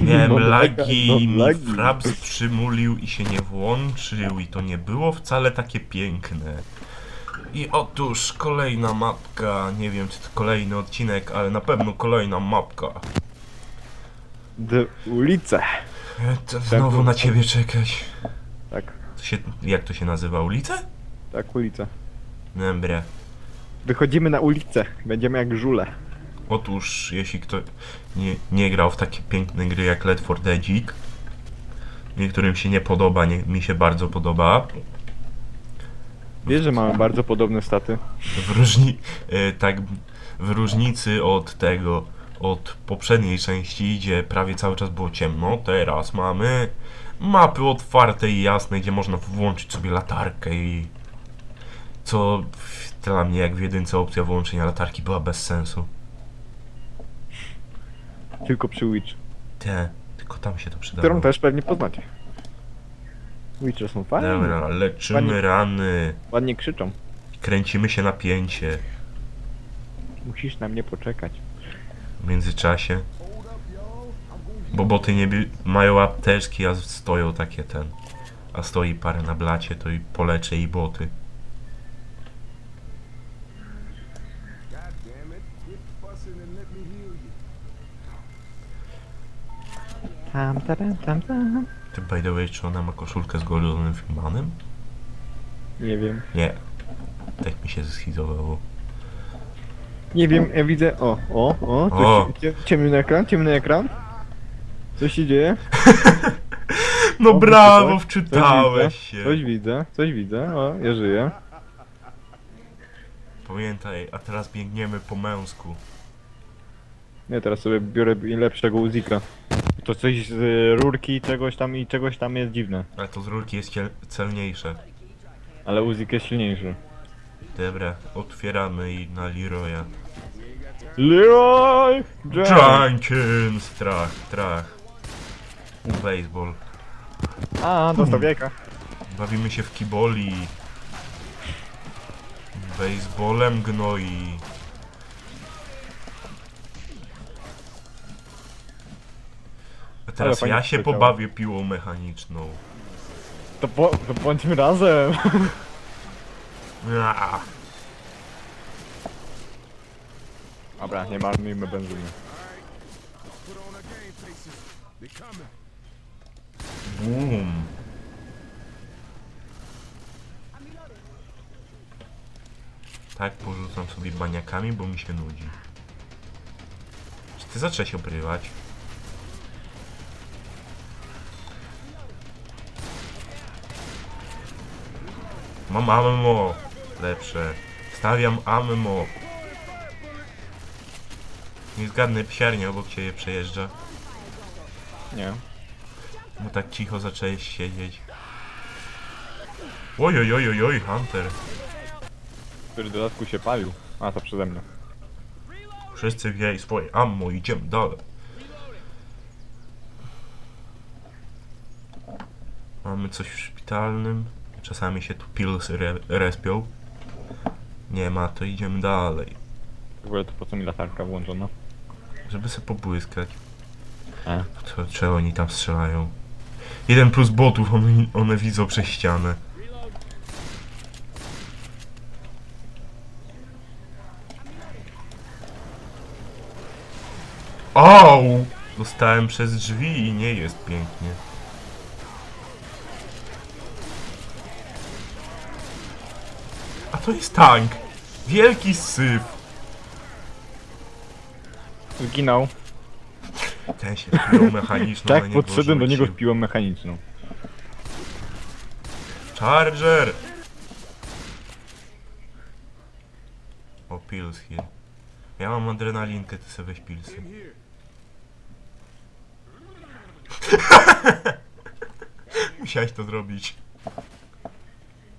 Miałem No lagi, no mi lagi. fraps przymulił i się nie włączył i to nie było wcale takie piękne. I otóż kolejna mapka, nie wiem czy to kolejny odcinek, ale na pewno kolejna mapka. D ulice. To znowu na ciebie czekać. Tak, To się, jak to się nazywa? Ulice? tak, ulice. Dobra. Wychodzimy na ulicę. Będziemy jak żule. Otóż, jeśli ktoś nie, nie grał w takie piękne gry jak Left 4 Deadzik, niektórym się nie podoba, nie, mi się bardzo podoba. Wiesz, że mamy bardzo podobne staty. W różni, e, tak, w różnicy od tego, od poprzedniej części, gdzie prawie cały czas było ciemno, teraz mamy mapy otwarte i jasne, gdzie można włączyć sobie latarkę i co dla mnie jak w jedynce opcja wyłączenia latarki była bez sensu. Tylko przy Witch. Te, tylko tam się to przydało. Którą też pewnie poznacie. Witcher są fajne. Dobra, leczymy rany, Ładnie krzyczą. kręcimy się napięcie Musisz na mnie poczekać. w międzyczasie. Bo boty nie bi- mają apteczki, a stoją takie ten. A stoi parę na blacie, to i poleczę i boty. Tam, tam, tam, tam. Ty by the way, czy ona ma koszulkę z Goldonem Freemanem? Nie wiem. Nie. Tak mi się zeschizowało. Nie wiem, ja widzę. O, o, o. O. cie- Ciemny ekran, ciemny ekran. Co się dzieje? No O, brawo, coś- wczytałeś coś się. widzę, Coś widzę, coś widzę. O, ja żyję. Pamiętaj, a teraz biegniemy po męsku. Nie, teraz sobie biorę lepszego Uzika. To coś z rurki czegoś tam i czegoś tam jest dziwne. Ale to z rurki jest ciel- celniejsze. Ale Uzik jest silniejszy. Dobra, otwieramy i na Leroya. Leroy! Jenkins! Strach, strach. Baseball. A, dostał jajka. Bawimy się w kiboli. Baseballem gnoi. Teraz ja się pobawię piłą mechaniczną. To, po, to bądźmy razem. Aaaa. Dobra, nie marnujmy benzyny. Boom. Tak, porzucam sobie baniakami, bo mi się nudzi. Czy ty zacząłeś obrywać? Mam ammo. Lepsze. Stawiam ammo. Nie zgadnę, psiarnia obok ciebie przejeżdża. Nie. Bo tak cicho zacząłeś siedzieć. Oj, oj, oj, oj, oj, Hunter. Który w dodatku się palił. A, to przeze mnie. Wszyscy wzięli swoje ammo, idziemy dalej. Mamy coś w szpitalnym. Czasami się tu pilsy re respią. Nie ma, to idziemy dalej. W ogóle to po co mi latarka włączona? Żeby se pobłyskać. A. Co, czego oni tam strzelają? Jeden plus botów, one, one widzą przez ścianę. Au! Dostałem przez drzwi i nie jest pięknie. A to jest tank! Wielki syf! Zginął. Ten się z piłą mechaniczną Tak, niego podszedłem do niego rzucił. piłą mechaniczną. Charger! O, pills here. Ja mam adrenalinkę, ty sobie weź pilsy. Musiałeś to zrobić.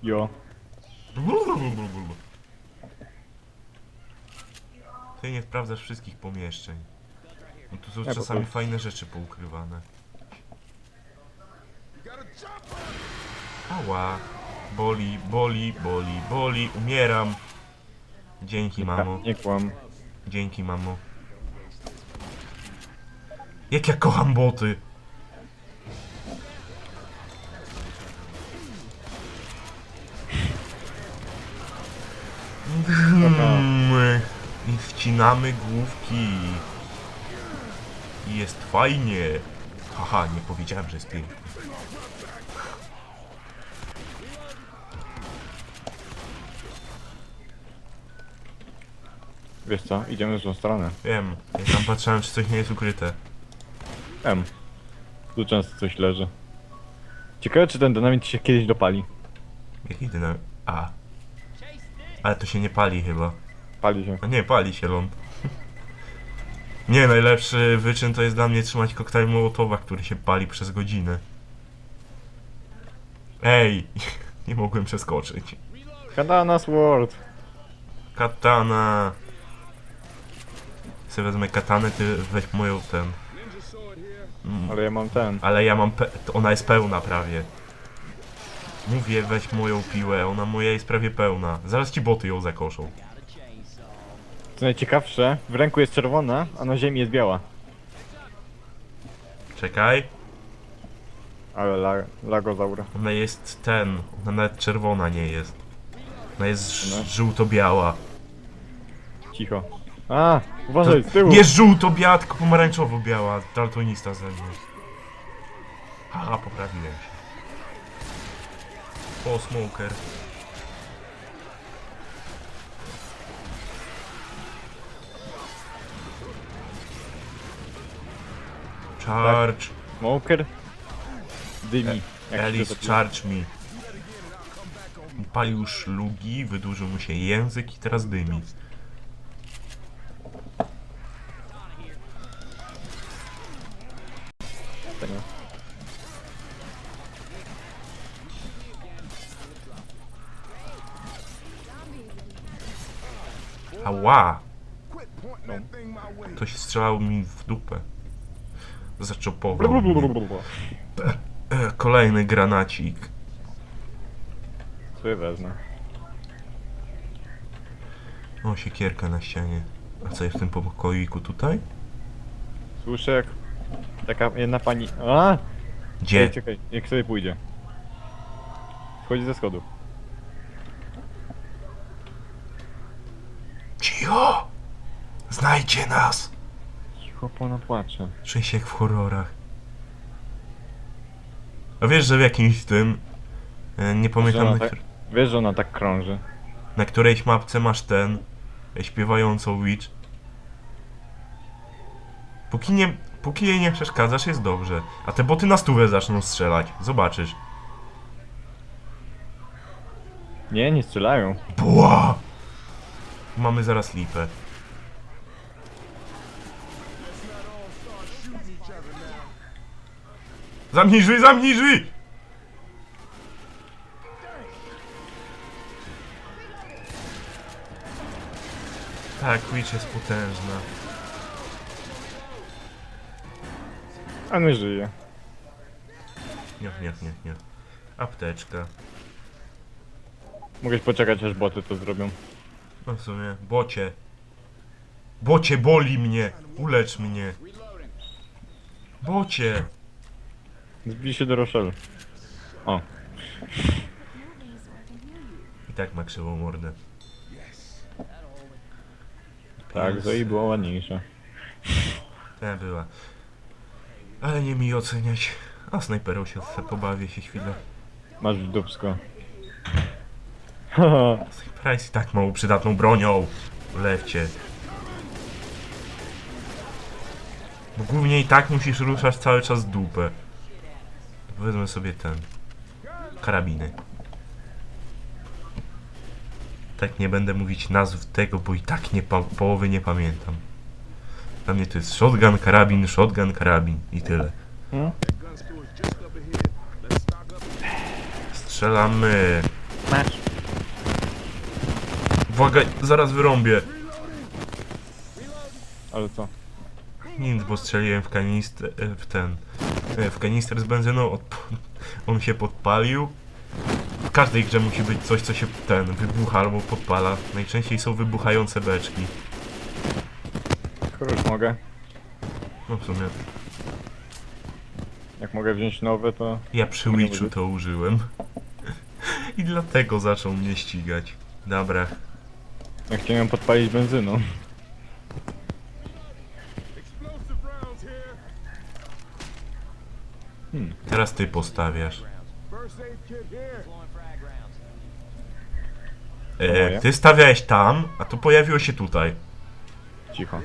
Jo. Ty nie sprawdzasz wszystkich pomieszczeń. No tu są czasami fajne rzeczy poukrywane. Ała. Boli, boli, boli, boli. Umieram. Dzięki, mamo. Nie kłam. Dzięki, mamo. Jak ja kocham boty. I wcinamy główki. I jest fajnie. Haha, nie powiedziałem, że jest pięknie. Wiesz co, idziemy w tą stronę. Wiem, ja tam patrzyłem, czy coś nie jest ukryte. M. Tu często coś leży. Ciekawe, czy ten dynamit się kiedyś dopali. Jaki dynam... A. Ale to się nie pali chyba. Pali się. Nie, pali się ląd. Nie, najlepszy wyczyn to jest dla mnie trzymać koktajl Mołotowa, który się pali przez godzinę. Ej! Nie mogłem przeskoczyć. Katana Sword! Katana! Sobie wezmę katanę, ty weź moją ten. Mm, Ale ja mam ten. Ale ja mam. Pe- ona jest pełna prawie. Mówię, weź moją piłę, ona moja jest prawie pełna. Zaraz ci boty ją zakoszą. Co najciekawsze, w ręku jest czerwona, a na ziemi jest biała. Czekaj. Ale la lagozaura. Ona jest ten. Ona nawet czerwona nie jest. Ona jest ż- No. żółto-biała. Cicho. A, uważaj, z tyłu! Nie żółto-biała, tylko pomarańczowo-biała. Daltonista ze mnie. Haha, poprawiłem się. O, smoker. Charge. Smoker? Dymi. Jak się Alice, to charge me. Palił szlugi, wydłużył mu się język i teraz dymi. nazywa? Ała! Way. Ktoś strzelał mi w dupę. Zaczopował. Blablabla. E, Kolejny granacik. Sobie wezmę. O, siekierka na ścianie. A co jest w tym pokoiku tutaj? Słyszę jak taka jedna pani... A! Gdzie? Czekaj, czekaj, jak sobie pójdzie. Wchodzi ze schodów. Cicho! Znajdzie nas! Cicho, pana płacze. Czuję się jak w horrorach. A wiesz, że w jakimś tym... e, Nie pamiętam ona na, tak- któr- Wiesz, że ona tak krąży. na którejś mapce masz ten... e, Śpiewającą witch. Póki nie... Póki jej nie przeszkadzasz, jest dobrze. A te boty na stówę zaczną strzelać. Zobaczysz. Nie, nie strzelają. Buła! Mamy zaraz lipę. Zamknij drzwi, zamknij drzwi! Tak, Witch jest potężna. A nie żyje. Nie, nie, nie, nie. Apteczka. Mogę poczekać, aż boty to zrobią. No w sumie, bocie. Bocie, boli mnie! Ulecz mnie! Bocie! Zbij się do Rochelle. O, I tak ma krzywą mordę. tak, Jest. Zoe była ładniejsza. Ta była. Ale nie mi oceniać. A snajperą się se pobawię się chwilę. Masz w dupsko. Snajpera jest i tak mało przydatną bronią. Lewcie. Bo głównie i tak musisz ruszać cały czas dupę. Wezmę sobie ten. Karabiny. Tak nie będę mówić nazw tego, bo i tak nie połowy nie pamiętam. Dla mnie to jest shotgun, karabin, shotgun, karabin i tyle. Hmm? Up. Strzelamy. Masz. Uwaga, zaraz wyrąbię. Ale co? Nic, bo strzeliłem w kanister, e, w ten, w kanister z benzyną, od, on się podpalił. W każdej grze musi być coś, co się ten, wybucha albo podpala. Najczęściej są wybuchające beczki. Już mogę. No w sumie. Jak mogę wziąć nowe, to... Ja przy Witchu to użyłem. I dlatego zaczął mnie ścigać. Dobra. Ja chciałem podpalić benzyną. Teraz ty postawiasz. E, ty stawiałeś tam, a to pojawiło się tutaj. Cicho.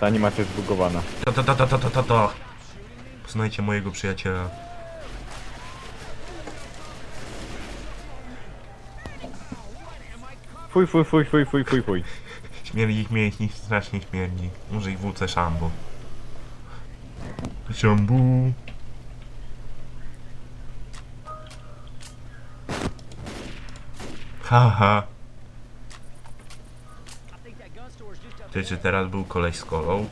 Ta animacja jest zbugowana. Ta ta ta ta ta ta ta ta. Poznajcie mojego przyjaciela. Fuj, fuj, fuj, fuj, fuj, fuj, fuj. Śmierdzi ich mięśni, strasznie śmierdzi. Może ich włócę szambo. Szambu. Haha. Ty, czy teraz był koleś z kolą?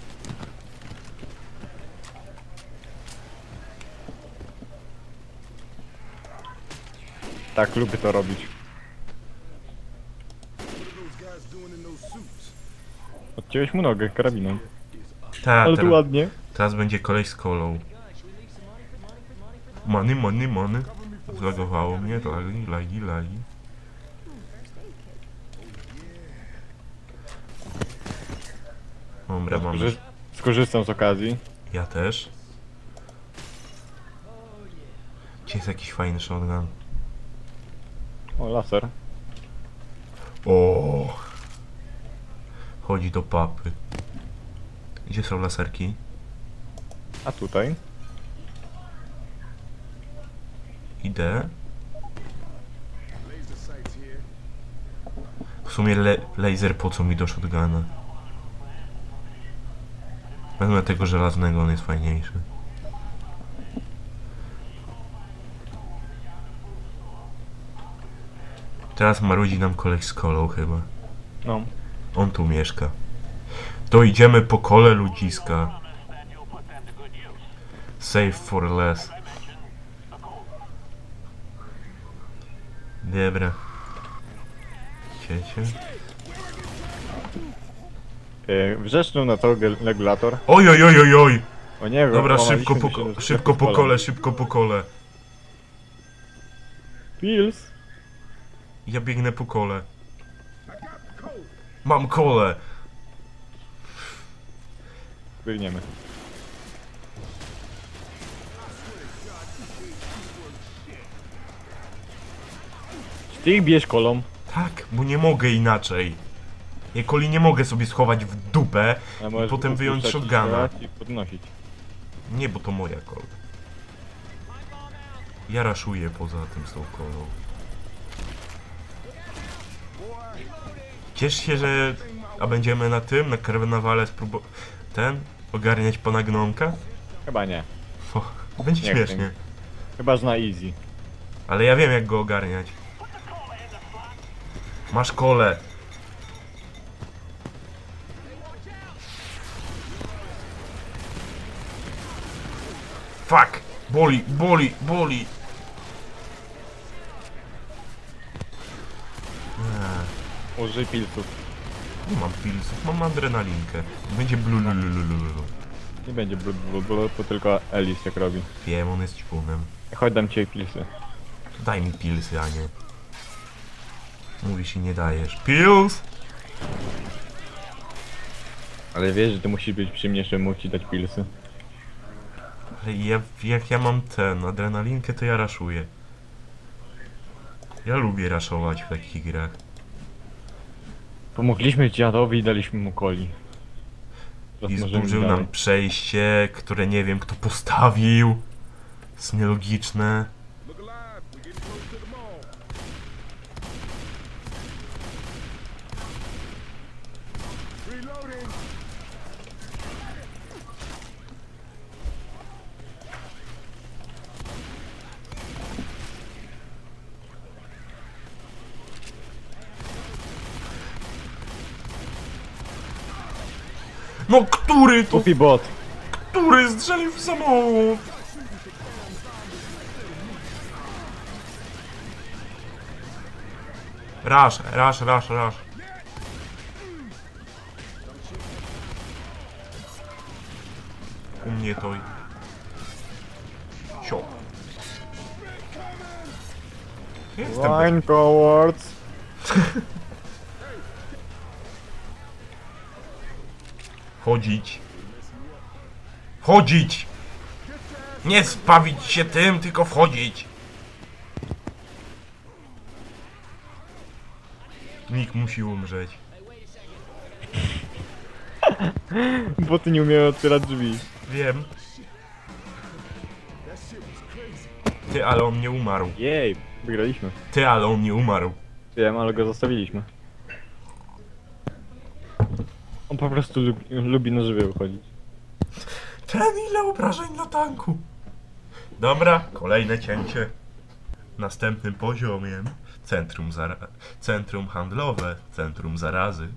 Tak, lubię to robić. Odciąłeś mu nogę karabiną. Tak, Ale tu teraz, ładnie. teraz będzie koleś z kolą. Money, money, money. Zlagowało mnie, lagi, lagi, lagi. Dobra, mamy. Skorzy- Skorzystam z okazji. Ja też. Gdzie jest jakiś fajny shotgun? O, laser. O. Chodzi do papy. Gdzie są laserki? A tutaj? Idę. W sumie le laser po co mi do shotguna? Wezmę tego żelaznego, on jest fajniejszy. Teraz marudzi nam koleś z kolą chyba. No. On tu mieszka. To idziemy po kole ludziska. Save for less. Dobra. Ciecie. E, wrzeszczą na to regulator. Oj, oj, oj, oj, oj! O nie, Dobra, łamaliśmy szybko po, ko- szybko po kole, szybko po kole. Pills. Ja biegnę po kole. Mam kole! Biegniemy. Czy ty ich bierz kolą? Tak, bo nie mogę inaczej. Koli nie mogę sobie schować w dupę. A możesz potem wyjąć i shotguna. I podnosić. Nie, bo to moja kola. Ja raszuję poza tym z tą kolą. Ciesz się, że... A będziemy na tym, na karnawale spróbo... Ten? Ogarniać pana gnomka? Chyba nie. Będzie Nie chcę śmiesznie. mi. Chyba, że na easy. Ale ja wiem jak go ogarniać. Masz kole. Fuck! Boli, boli, boli! Eee, Użyj pilców. nie mam pilsów, mam adrenalinkę. Będzie blululululu. Nie będzie blu, blu, blu, to tylko Elis jak robi. Wiem, on jest ćpunem. Chodź dam ci pilsy. Daj mi pilsy, a nie. Mówisz i nie dajesz. Pils! Ale wiesz, że ty musisz być przy mnie, żeby mógł ci dać pilsy. Ja, jak ja mam ten, adrenalinkę, to ja raszuję. Ja lubię raszować w takich grach. Pomogliśmy dziadowi i daliśmy mu coli. Teraz I zburzył nam przejście, które nie wiem kto postawił. Jest nielogiczne. Look No który to, Kupi bot! który strzelił w samochód? Rasz, rasz, rasz, rasz. U mnie to... Sio. Jestem Line cowards. Chodzić. Chodzić! Nie spawić się tym, tylko wchodzić. Nikt musi umrzeć. Bo ty nie umieją otwierać drzwi. Wiem. Ty, ale on nie umarł. Jej, wygraliśmy. Ty, ale on nie umarł. Wiem, ale go zostawiliśmy. On po prostu lubi, lubi na żywie wychodzić. Ten ile obrażeń na tanku. Dobra, kolejne cięcie. Następnym poziomiem centrum, zara- centrum handlowe, centrum zarazy.